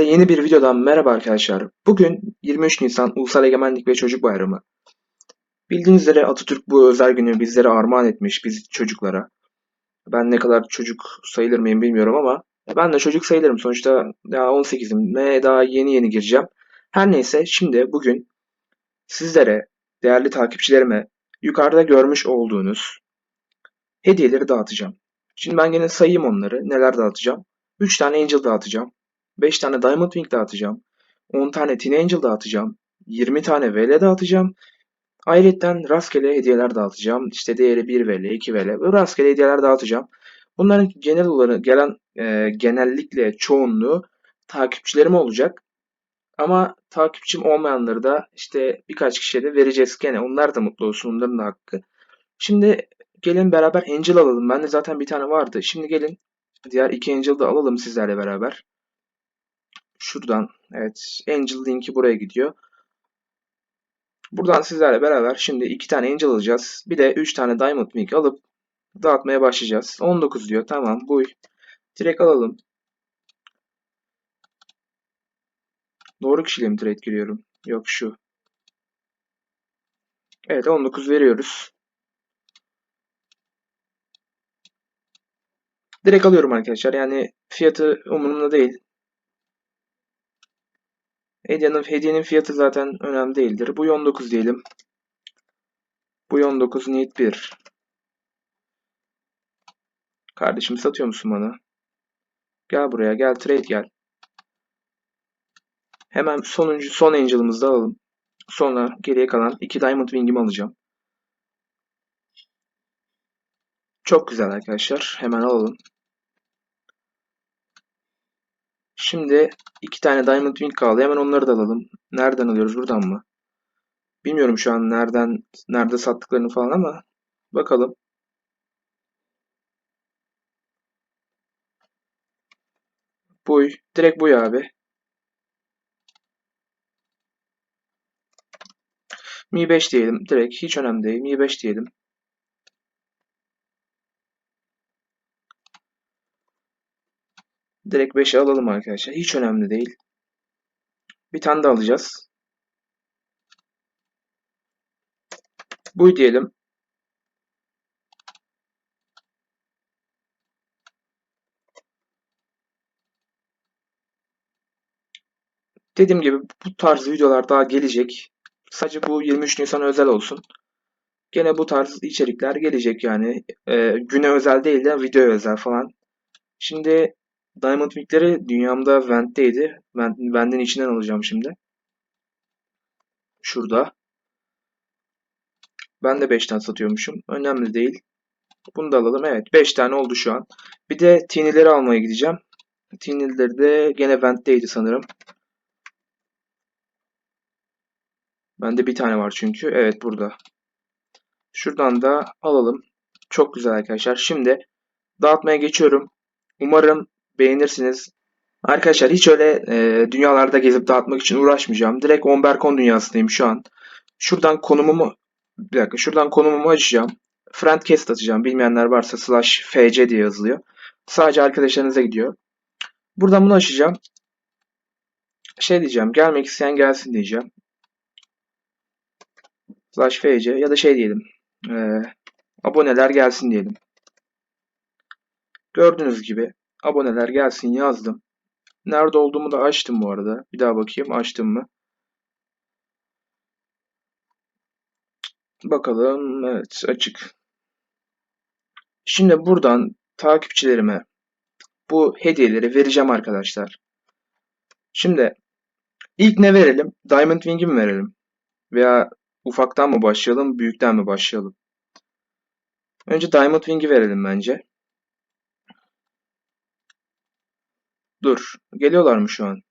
Hepinize yeni bir videodan merhaba arkadaşlar. Bugün 23 Nisan Ulusal Egemenlik ve Çocuk Bayramı. Bildiğiniz üzere Atatürk bu özel günü bizlere armağan etmiş biz çocuklara. Ben ne kadar çocuk sayılır mıyım bilmiyorum ama ben de çocuk sayılırım. Sonuçta daha 18'im ve daha yeni yeni gireceğim. Her neyse şimdi bugün sizlere, değerli takipçilerime yukarıda görmüş olduğunuz hediyeleri dağıtacağım. Şimdi ben gene sayayım onları. Neler dağıtacağım. 3 tane Angel dağıtacağım. 5 tane Diamond Wing dağıtacağım. 10 tane Teen Angel dağıtacağım. 20 tane VL dağıtacağım. Ayrıca rastgele hediyeler dağıtacağım. İşte değeri 1 VL, 2 VL. Rastgele hediyeler dağıtacağım. Bunların genel olarak gelen e, genellikle çoğunluğu takipçilerim olacak. Ama takipçim olmayanları da işte birkaç kişiye de vereceğiz gene. Onlar da mutlu olsun. Onların da hakkı. Şimdi gelin beraber Angel alalım. Bende zaten bir tane vardı. Şimdi gelin diğer iki Angel da alalım sizlerle beraber. Şuradan evet Angel linki buraya gidiyor. Buradan sizlerle beraber şimdi iki tane Angel alacağız. Bir de üç tane Diamond Wing alıp dağıtmaya başlayacağız. 19 diyor. Tamam bu direkt alalım. Doğru kişiyle mi trade giriyorum? Yok şu. Evet 19 veriyoruz. Direkt alıyorum arkadaşlar. Yani fiyatı umurumda değil. Hediyenin, hediyenin fiyatı zaten önemli değildir. Bu 19 diyelim. Bu 19 need 1. Kardeşim satıyor musun bana? Gel buraya gel trade gel. Hemen sonuncu son angel'ımızı alalım. Sonra geriye kalan 2 diamond wing'imi alacağım. Çok güzel arkadaşlar. Hemen alalım. Şimdi iki tane Diamond Wing kaldı. Hemen onları da alalım. Nereden alıyoruz? Buradan mı? Bilmiyorum şu an nereden nerede sattıklarını falan ama bakalım. Buy. Direkt buy abi. Mi 5 diyelim. Direkt hiç önemli değil. Mi 5 diyelim. Direkt 5'e alalım arkadaşlar. Hiç önemli değil. Bir tane de alacağız. Bu diyelim. Dediğim gibi bu tarz videolar daha gelecek. Sadece bu 23 Nisan özel olsun. Gene bu tarz içerikler gelecek yani. Ee, güne özel değil de video özel falan. Şimdi Diamond Wing'leri dünyamda Vent'teydi. Vent, Vent'in içinden alacağım şimdi. Şurada. Ben de 5 tane satıyormuşum. Önemli değil. Bunu da alalım. Evet 5 tane oldu şu an. Bir de Tini'leri almaya gideceğim. Tini'leri de gene Vent'teydi sanırım. Bende bir tane var çünkü. Evet burada. Şuradan da alalım. Çok güzel arkadaşlar. Şimdi dağıtmaya geçiyorum. Umarım beğenirsiniz. Arkadaşlar hiç öyle e, dünyalarda gezip dağıtmak için uğraşmayacağım. Direkt Omberkon dünyasındayım şu an. Şuradan konumumu bir dakika şuradan konumumu açacağım. Friendcast atacağım. Bilmeyenler varsa slash fc diye yazılıyor. Sadece arkadaşlarınıza gidiyor. Buradan bunu açacağım. Şey diyeceğim. Gelmek isteyen gelsin diyeceğim. Slash fc ya da şey diyelim. E, aboneler gelsin diyelim. Gördüğünüz gibi aboneler gelsin yazdım. Nerede olduğumu da açtım bu arada. Bir daha bakayım açtım mı? Bakalım. Evet açık. Şimdi buradan takipçilerime bu hediyeleri vereceğim arkadaşlar. Şimdi ilk ne verelim? Diamond Wing'i mi verelim? Veya ufaktan mı başlayalım, büyükten mi başlayalım? Önce Diamond Wing'i verelim bence. Dur. Geliyorlar mı şu an?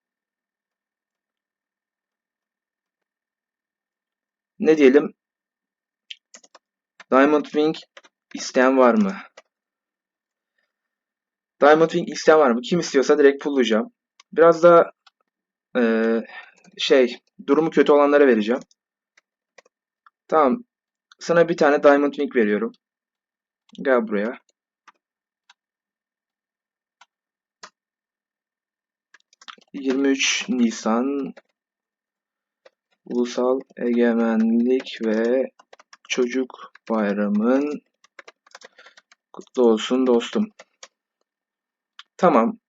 Ne diyelim? Diamond Wing isteyen var mı? Diamond Wing isteyen var mı? Kim istiyorsa direkt pullayacağım. Biraz da ee, şey durumu kötü olanlara vereceğim. Tamam. Sana bir tane Diamond Ring veriyorum. Gel buraya. ...23 Nisan... Ulusal Egemenlik ve Çocuk Bayramın... ...kutlu olsun dostum. Tamam.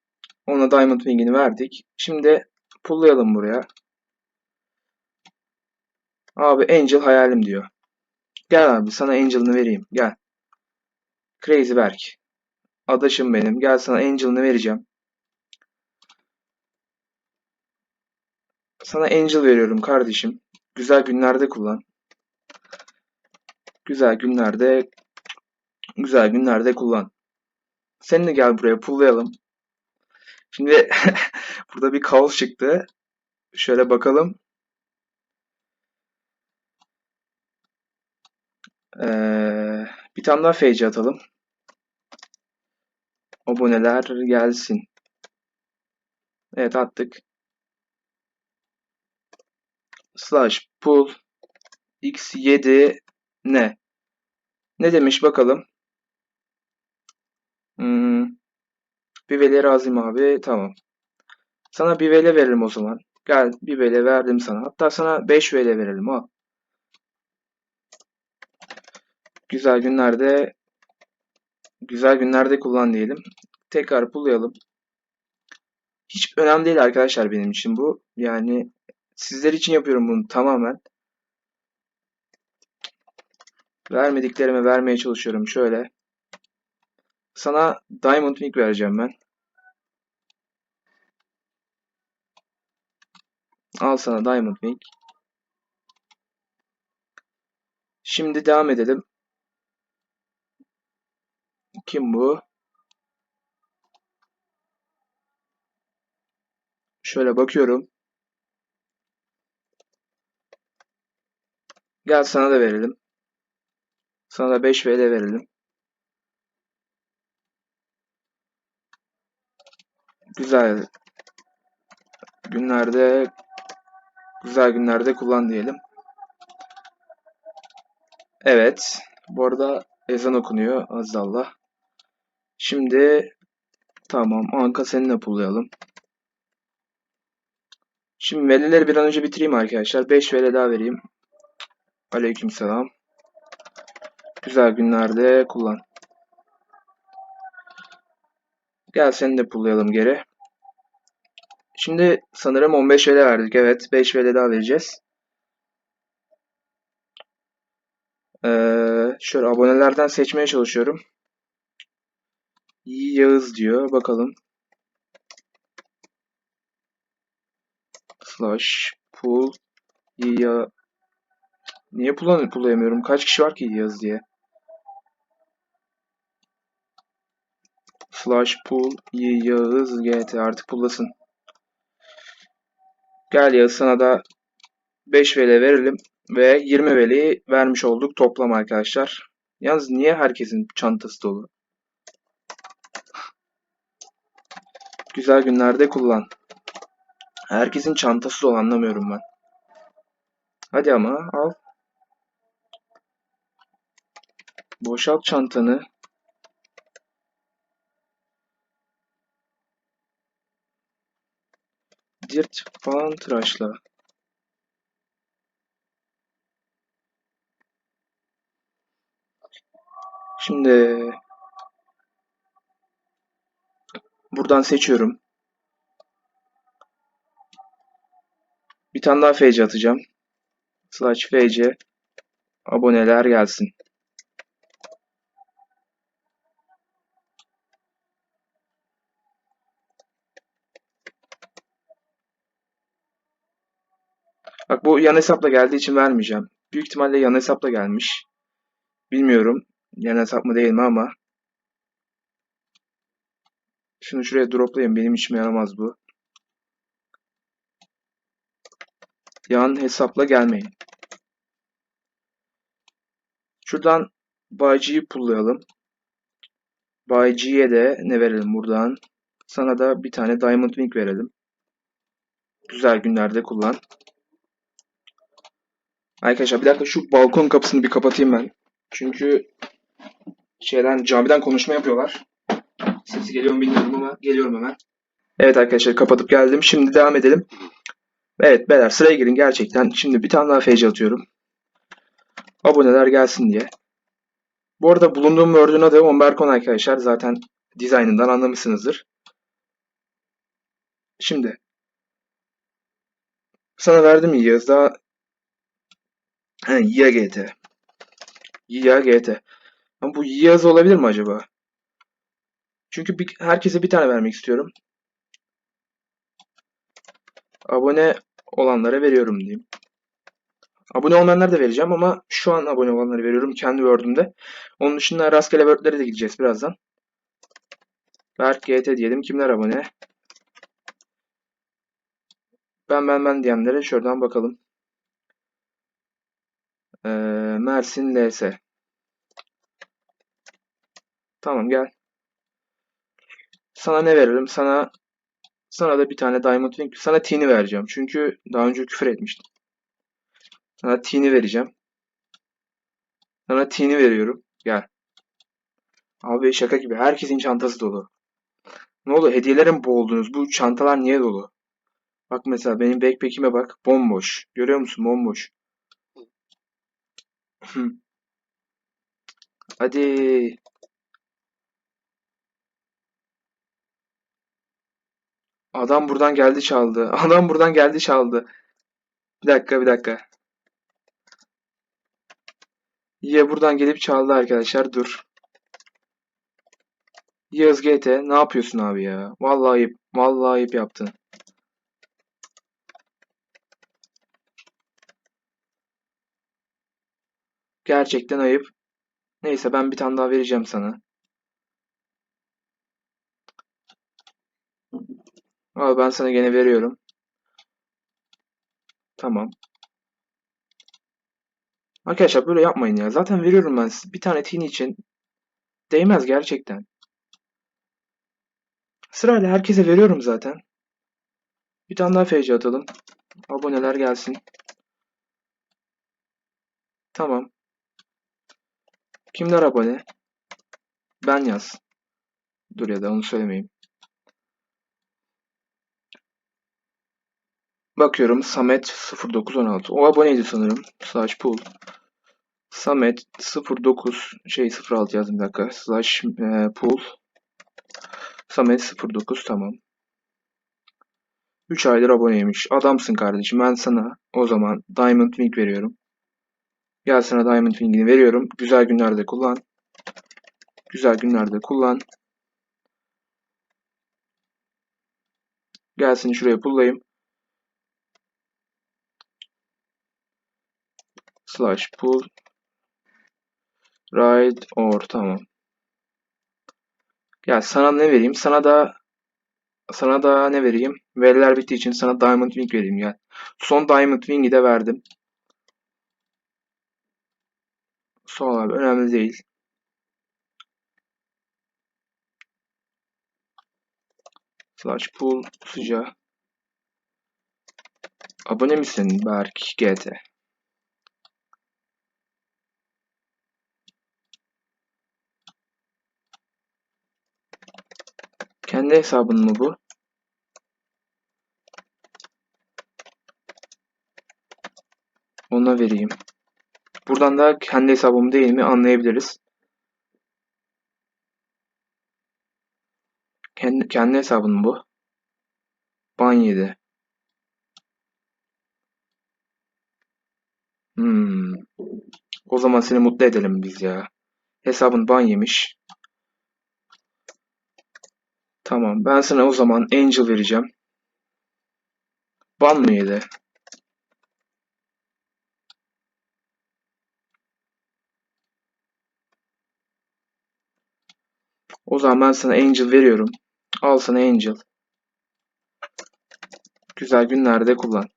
Ona Diamond Ring'ini verdik. Şimdi pullayalım buraya. Abi Angel hayalim diyor. Gel abi sana Angel'ını vereyim. Gel. Crazy Berk. Adaşım benim. Gel sana Angel'ını vereceğim. Sana Angel veriyorum kardeşim. Güzel günlerde kullan. Güzel günlerde güzel günlerde kullan. Sen de gel buraya pullayalım. Şimdi burada bir kaos çıktı. Şöyle bakalım. Ee, bir tane daha feyci atalım. Aboneler gelsin. Evet attık. Slash pull x7 ne? Ne demiş bakalım. Hmm. Bir razıyım abi. Tamam. Sana bir veli verelim o zaman. Gel bir veli verdim sana. Hatta sana 5 veli verelim al. Güzel günlerde güzel günlerde kullan diyelim. Tekrar pullayalım. Hiç önemli değil arkadaşlar benim için bu. Yani sizler için yapıyorum bunu tamamen. Vermediklerime vermeye çalışıyorum. Şöyle. Sana Diamond Ring vereceğim ben. Al sana Diamond Ring. Şimdi devam edelim. Kim bu? Şöyle bakıyorum. Gel sana da verelim. Sana da 5 VL verelim. Güzel günlerde güzel günlerde kullan diyelim. Evet. Bu arada ezan okunuyor. Azallah. Şimdi tamam. Anka seninle pullayalım. Şimdi velileri bir an önce bitireyim arkadaşlar. 5 veli daha vereyim. Aleykümselam. Güzel günlerde kullan. Gel seni de pullayalım geri. Şimdi sanırım 15 veli verdik. Evet. 5 veli daha vereceğiz. Ee, şöyle abonelerden seçmeye çalışıyorum. Yağız diyor. Bakalım. Slash pull ya Niye pull pullayamıyorum? Kaç kişi var ki Yağız diye? Slash pull Yağız GT artık pullasın. Gel Yağız sana da 5 veli verelim ve 20 veli vermiş olduk toplam arkadaşlar. Yalnız niye herkesin çantası dolu? Güzel günlerde kullan. Herkesin çantası dolu anlamıyorum ben. Hadi ama al. Boşalt çantanı. Dirt falan tıraşla. Şimdi buradan seçiyorum. Bir tane daha FC atacağım. Slash FC aboneler gelsin. Bak bu yan hesapla geldiği için vermeyeceğim. Büyük ihtimalle yan hesapla gelmiş. Bilmiyorum. Yan hesap mı değil mi ama. Şunu şuraya droplayayım. Benim işime yaramaz bu. Yan hesapla gelmeyin. Şuradan Bayci'yi pullayalım. Bayci'ye de ne verelim buradan? Sana da bir tane Diamond Ring verelim. Güzel günlerde kullan. Arkadaşlar bir dakika şu balkon kapısını bir kapatayım ben. Çünkü şeyden camiden konuşma yapıyorlar. Sesi geliyor mu bilmiyorum ama geliyorum hemen. Evet arkadaşlar kapatıp geldim. Şimdi devam edelim. Evet beyler sıraya girin gerçekten. Şimdi bir tane daha FC atıyorum. Aboneler gelsin diye. Bu arada bulunduğum Word'un adı Omberkon arkadaşlar. Zaten dizaynından anlamışsınızdır. Şimdi sana verdim ya Yağız daha He, Yağ GT. Yağ GT. Ama bu Yağız olabilir mi acaba? Çünkü bir, herkese bir tane vermek istiyorum. Abone olanlara veriyorum diyeyim. Abone olmayanlara da vereceğim ama şu an abone olanlara veriyorum kendi Word'ümde. Onun dışında rastgele Word'lere de gideceğiz birazdan. Berk GT diyelim. Kimler abone? Ben ben ben diyenlere şuradan bakalım. Ee, Mersin LS. Tamam gel. Sana ne veririm? Sana sana da bir tane Diamond Ring. Sana Tini vereceğim. Çünkü daha önce küfür etmiştim. Sana Tini vereceğim. Sana Tini veriyorum. Gel. Abi şaka gibi. Herkesin çantası dolu. Ne oldu? Hediyelere mi boğuldunuz? Bu çantalar niye dolu? Bak mesela benim backpack'ime bak. Bomboş. Görüyor musun? Bomboş. Hadi. Adam buradan geldi çaldı. Adam buradan geldi çaldı. Bir dakika bir dakika. Ya buradan gelip çaldı arkadaşlar. Dur. Yağız GT ne yapıyorsun abi ya? Vallahi ayıp. Vallahi ayıp yaptın. Gerçekten ayıp. Neyse ben bir tane daha vereceğim sana. Al ben sana gene veriyorum. Tamam. Arkadaşlar böyle yapmayın ya. Zaten veriyorum ben size. Bir tane tin için. Değmez gerçekten. Sırayla herkese veriyorum zaten. Bir tane daha FC atalım. Aboneler gelsin. Tamam. Kimler abone? Ben yaz. Dur ya da onu söylemeyeyim. Bakıyorum Samet 0916. O aboneydi sanırım. Slash pool. Samet 09 şey 06 yazdım bir dakika. Slash e, pool. Samet 09 tamam. 3 aydır aboneymiş. Adamsın kardeşim. Ben sana o zaman Diamond Ring veriyorum. Gel sana Diamond Ring'ini veriyorum. Güzel günlerde kullan. Güzel günlerde kullan. Gelsin şuraya pullayayım. Slash pull. Ride or tamam. Gel sana ne vereyim? Sana da sana da ne vereyim? Veriler bittiği için sana Diamond Ring vereyim gel. Son Diamond Ring'i de verdim. Son abi önemli değil. Slash pool sıcağı. Abone misin Berk GT? Kendi hesabın mı bu? Ona vereyim. Buradan da kendi hesabım değil mi anlayabiliriz. Kendi, kendi hesabın mı bu? Ban yedi. Hmm. O zaman seni mutlu edelim biz ya. Hesabın ban yemiş. Tamam. Ben sana o zaman Angel vereceğim. Ban mı yedi? O zaman ben sana Angel veriyorum. Al sana Angel. Güzel günlerde kullan.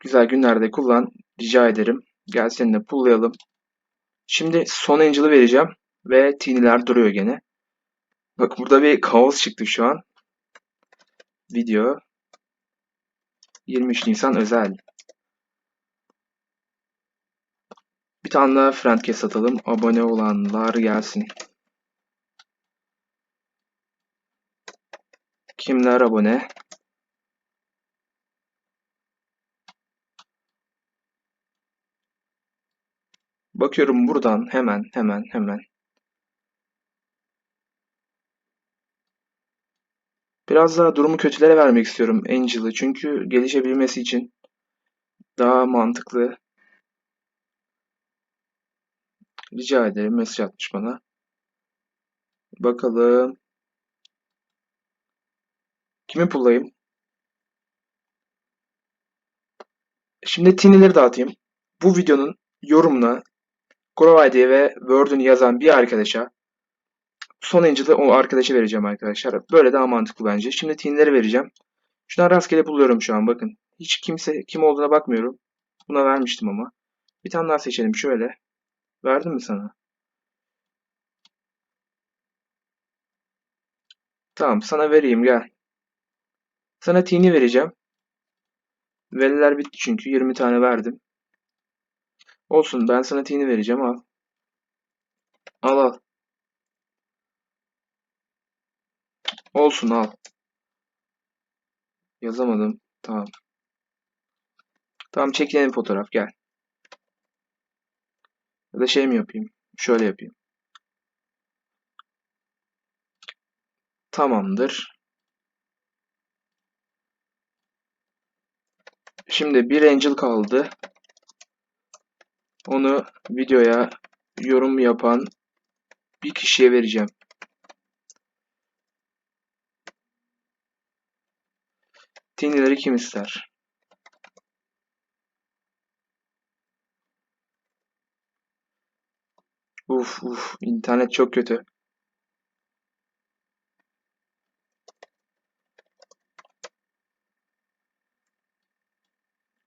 Güzel günlerde kullan. Rica ederim. Gel seninle pullayalım. Şimdi son Angel'ı vereceğim. Ve tiniler duruyor gene. Bak burada bir kaos çıktı şu an. Video. 23 Nisan özel. Bir tane daha friend cast atalım. Abone olanlar gelsin. Kimler abone? Bakıyorum buradan hemen hemen hemen. Biraz daha durumu kötülere vermek istiyorum Angel'ı. Çünkü gelişebilmesi için daha mantıklı. Rica ederim. Mesaj atmış bana. Bakalım. Kimi pullayayım? Şimdi tinileri dağıtayım. Bu videonun yorumuna Grow ve Word'ünü yazan bir arkadaşa son Angel'ı o arkadaşa vereceğim arkadaşlar. Böyle daha mantıklı bence. Şimdi tinileri vereceğim. Şuna rastgele buluyorum şu an bakın. Hiç kimse kim olduğuna bakmıyorum. Buna vermiştim ama. Bir tane daha seçelim şöyle. Verdim mi sana? Tamam sana vereyim gel. Sana tini vereceğim. Veriler bitti çünkü 20 tane verdim. Olsun ben sana tini vereceğim al. Al al. Olsun al. Yazamadım. Tamam. Tamam çekilelim fotoğraf gel. Ya da şey mi yapayım? Şöyle yapayım. Tamamdır. Şimdi bir Angel kaldı. Onu videoya yorum yapan bir kişiye vereceğim. Tinileri kim ister? Uf uf internet çok kötü.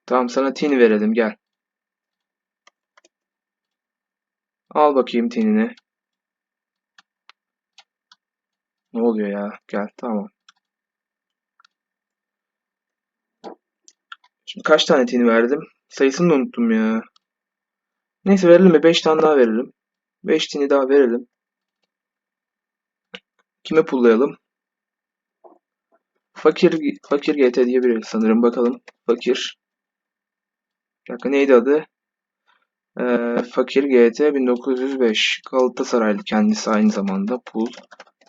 Tamam sana tini verelim gel. Al bakayım tinini. Ne oluyor ya? Gel tamam. Şimdi kaç tane tini verdim? Sayısını da unuttum ya. Neyse verelim mi? 5 tane daha verelim. 5 tini daha verelim. Kime pullayalım? Fakir Fakir GT diye biri sanırım bakalım. Fakir. Bir neydi adı? Ee, Fakir GT 1905. Galatasaraylı kendisi aynı zamanda. Pul.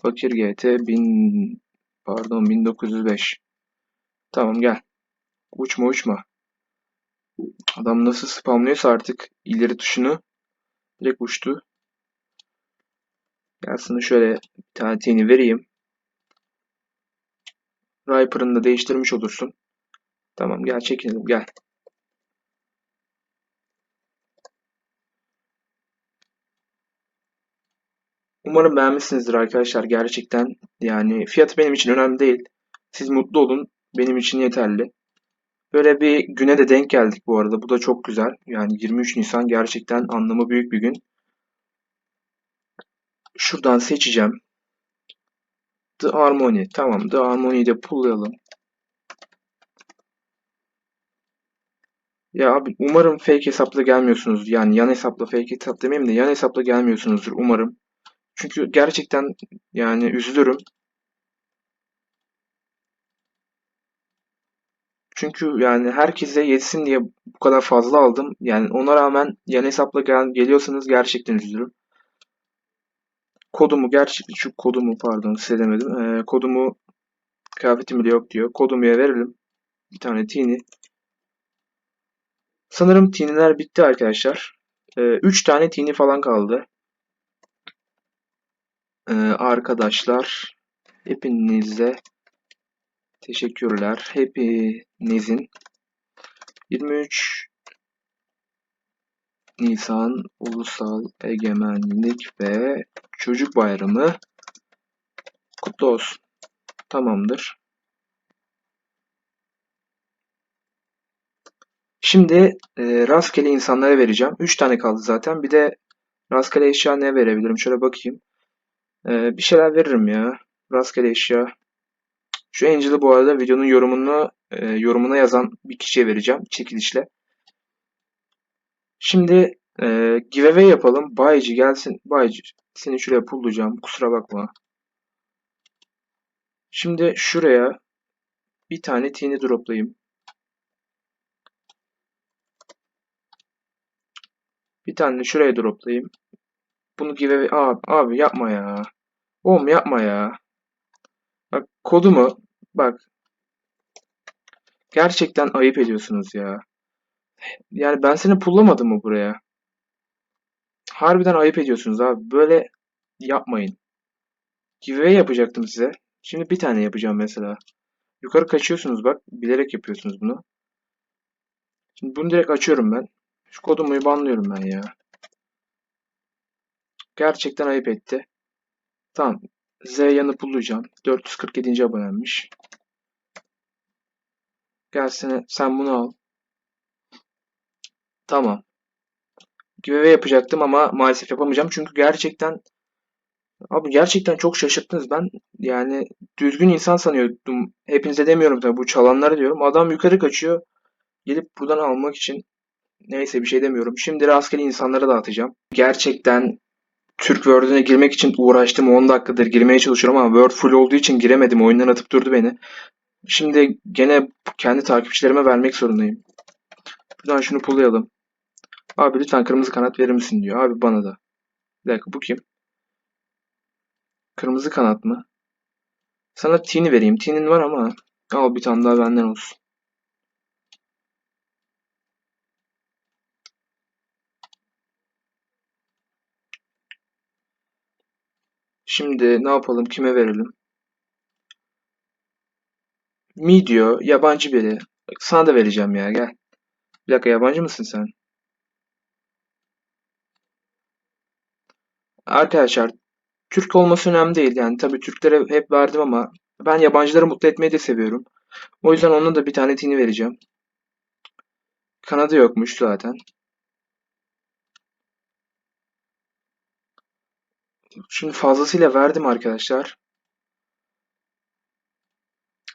Fakir GT 1000 pardon 1905. Tamam gel. Uçma uçma. Adam nasıl spamlıyorsa artık ileri tuşunu direkt uçtu. Gel sana şöyle bir tane vereyim. Riper'ını da değiştirmiş olursun. Tamam gel çekinelim gel. Umarım beğenmişsinizdir arkadaşlar. Gerçekten yani fiyatı benim için önemli değil. Siz mutlu olun. Benim için yeterli. Böyle bir güne de denk geldik bu arada. Bu da çok güzel. Yani 23 Nisan gerçekten anlamı büyük bir gün. Şuradan seçeceğim. The Harmony. Tamam. The Harmony'yi de pullayalım. Ya abi umarım fake hesapla gelmiyorsunuz. Yani yan hesapla fake hesap demeyeyim de yan hesapla gelmiyorsunuzdur umarım. Çünkü gerçekten yani üzülürüm. Çünkü yani herkese yetsin diye bu kadar fazla aldım. Yani ona rağmen yan hesapla gel geliyorsanız gerçekten üzülürüm. Kodumu gerçekten şu kodumu pardon size demedim. Ee, kodumu kıyafetim bile yok diyor. Kodumu ya verelim. Bir tane tini. Sanırım tiniler bitti arkadaşlar. 3 tane tini falan kaldı. Ee, arkadaşlar hepinize teşekkürler. Hepinizin 23 Nisan Ulusal Egemenlik ve Çocuk Bayramı kutlu olsun. Tamamdır. Şimdi e, rastgele insanlara vereceğim. 3 tane kaldı zaten. Bir de rastgele eşya ne verebilirim? Şöyle bakayım. E, bir şeyler veririm ya. Rastgele eşya. Şu Angel'ı bu arada videonun yorumunu e, yorumuna yazan bir kişiye vereceğim çekilişle. Şimdi Ee, giveaway yapalım. Bayci gelsin. Bayci seni şuraya pullayacağım. Kusura bakma. Şimdi şuraya bir tane tini droplayayım. Bir tane şuraya droplayayım. Bunu giveaway... Abi, abi yapma ya. Oğlum yapma ya. Bak kodumu bak. Gerçekten ayıp ediyorsunuz ya. Yani ben seni pullamadım mı buraya? Harbiden ayıp ediyorsunuz abi. Böyle yapmayın. Giveaway yapacaktım size. Şimdi bir tane yapacağım mesela. Yukarı kaçıyorsunuz bak. Bilerek yapıyorsunuz bunu. Şimdi bunu direkt açıyorum ben. Şu kodumu banlıyorum ben ya. Gerçekten ayıp etti. Tamam. Z yanı pullayacağım. 447. abonemiş. Gelsene sen bunu al. Tamam. Giveaway yapacaktım ama maalesef yapamayacağım. Çünkü gerçekten abi gerçekten çok şaşırttınız. Ben yani düzgün insan sanıyordum. Hepinize demiyorum tabii bu çalanlara diyorum. Adam yukarı kaçıyor. Gelip buradan almak için neyse bir şey demiyorum. Şimdi rastgele insanlara dağıtacağım. Gerçekten Türk Word'üne girmek için uğraştım. 10 dakikadır girmeye çalışıyorum ama Word full olduğu için giremedim. Oyundan atıp durdu beni. Şimdi gene kendi takipçilerime vermek zorundayım. Buradan şunu pullayalım. Abi lütfen kırmızı kanat verir misin diyor. Abi bana da. Bir dakika bu kim? Kırmızı kanat mı? Sana tini vereyim. Tinin var ama al bir tane daha benden olsun. Şimdi ne yapalım? Kime verelim? Mi diyor. Yabancı biri. Sana da vereceğim ya. Gel. Bir dakika yabancı mısın sen? Arkadaşlar Türk olması önemli değil. Yani tabii Türklere hep verdim ama ben yabancıları mutlu etmeyi de seviyorum. O yüzden ona da bir tane tini vereceğim. Kanada yokmuş zaten. Şimdi fazlasıyla verdim arkadaşlar.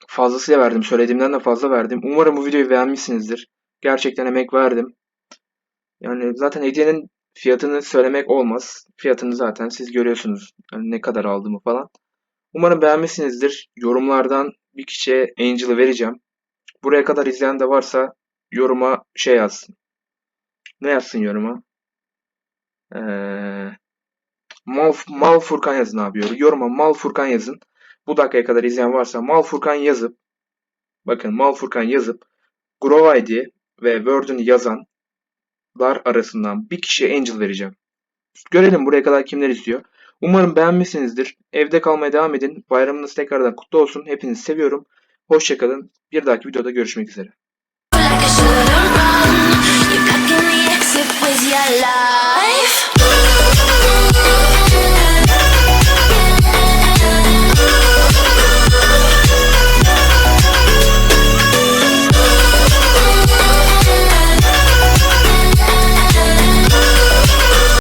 Fazlasıyla verdim. Söylediğimden de fazla verdim. Umarım bu videoyu beğenmişsinizdir. Gerçekten emek verdim. Yani zaten hediyenin fiyatını söylemek olmaz. Fiyatını zaten siz görüyorsunuz. Yani ne kadar aldığımı falan. Umarım beğenmişsinizdir. Yorumlardan bir kişiye Angel'ı vereceğim. Buraya kadar izleyen de varsa yoruma şey yazsın. Ne yazsın yoruma? Ee, Mal, Furkan yazın abi. yor- Yoruma Mal Furkan yazın. Bu dakikaya kadar izleyen varsa Mal Furkan yazıp bakın Mal Furkan yazıp Grow ID ve Word'ünü yazanlar arasından bir kişiye Angel vereceğim. Görelim buraya kadar kimler izliyor. Umarım beğenmişsinizdir. Evde kalmaya devam edin. Bayramınız tekrardan kutlu olsun. Hepinizi seviyorum. Hoşçakalın. Bir dahaki videoda görüşmek üzere. like